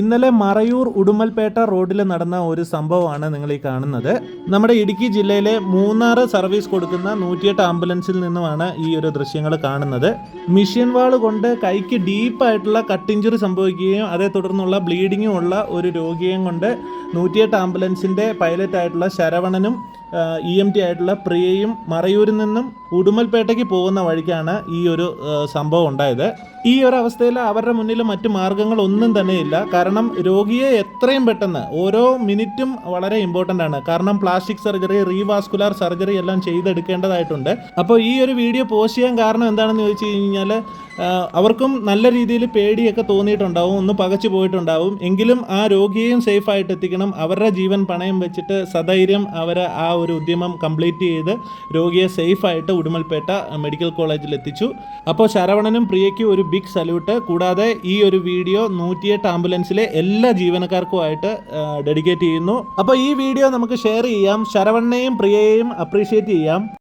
ഇന്നലെ മറയൂർ ഉടുമൽപേട്ട റോഡിൽ നടന്ന ഒരു സംഭവമാണ് നിങ്ങൾ ഈ കാണുന്നത്. നമ്മുടെ ഇടുക്കി ജില്ലയിലെ മൂന്നാറ് സർവീസ് കൊടുക്കുന്ന നൂറ്റിയെട്ട് ആംബുലൻസിൽ നിന്നുമാണ് ഈ ഒരു ദൃശ്യങ്ങൾ കാണുന്നത്. മിഷ്യൻ വാൾ കൊണ്ട് കൈക്ക് ഡീപ്പായിട്ടുള്ള കട്ട് ഇഞ്ചുറി സംഭവിക്കുകയും അതേ തുടർന്നുള്ള ബ്ലീഡിങ്ങും ഉള്ള ഒരു രോഗിയെയും കൊണ്ട് നൂറ്റിയെട്ട് ആംബുലൻസിന്റെ പൈലറ്റായിട്ടുള്ള ശരവണനും ഇ എം ടി ആയിട്ടുള്ള പ്രിയയും മറയൂരിൽ നിന്നും ഉടുമൽപേട്ടയ്ക്ക് പോകുന്ന വഴിക്കാണ് ഈ ഒരു സംഭവം ഉണ്ടായത്. ഈ ഒരു അവസ്ഥയിൽ അവരുടെ മുന്നിൽ മറ്റു മാർഗങ്ങളൊന്നും തന്നെയില്ല കാരണം രോഗിയെ എത്രയും പെട്ടെന്ന് ഓരോ മിനിറ്റും വളരെ ഇമ്പോർട്ടന്റ് ആണ്. കാരണം പ്ലാസ്റ്റിക് സർജറി റീവാസ്കുലാർ സർജറി എല്ലാം ചെയ്തെടുക്കേണ്ടതായിട്ടുണ്ട്. അപ്പോൾ ഈ ഒരു വീഡിയോ പോസ്റ്റ് ചെയ്യാൻ കാരണം എന്താണെന്ന് ചോദിച്ചു കഴിഞ്ഞാൽ അവർക്കും നല്ല രീതിയിൽ പേടിയൊക്കെ തോന്നിയിട്ടുണ്ടാവും ഒന്ന് പകച്ചു പോയിട്ടുണ്ടാവും. എങ്കിലും ആ രോഗിയെയും സേഫായിട്ട് എത്തിക്കണം. അവരുടെ ജീവൻ പണയം വെച്ചിട്ട് സധൈര്യം അവർ ആ ഒരു ഉദ്യമം കംപ്ലീറ്റ് ചെയ്ത് രോഗിയെ സേഫായിട്ട് ഉടുമൽപേട്ട മെഡിക്കൽ കോളേജിൽ എത്തിച്ചു. അപ്പോൾ ശരവണനും പ്രിയയ്ക്കും ഒരു ബിഗ് സല്യൂട്ട് കൂടാതെ ഈ ഒരു വീഡിയോ നൂറ്റിയെട്ട് ആംബുലൻസിലെ എല്ലാ ജീവനക്കാർക്കുമായിട്ട് ഡെഡിക്കേറ്റ് ചെയ്യുന്നു. അപ്പോൾ ഈ വീഡിയോ നമുക്ക് ഷെയർ ചെയ്യാം. ശരവണനെയും പ്രിയയെയും അപ്രീഷിയേറ്റ് ചെയ്യാം.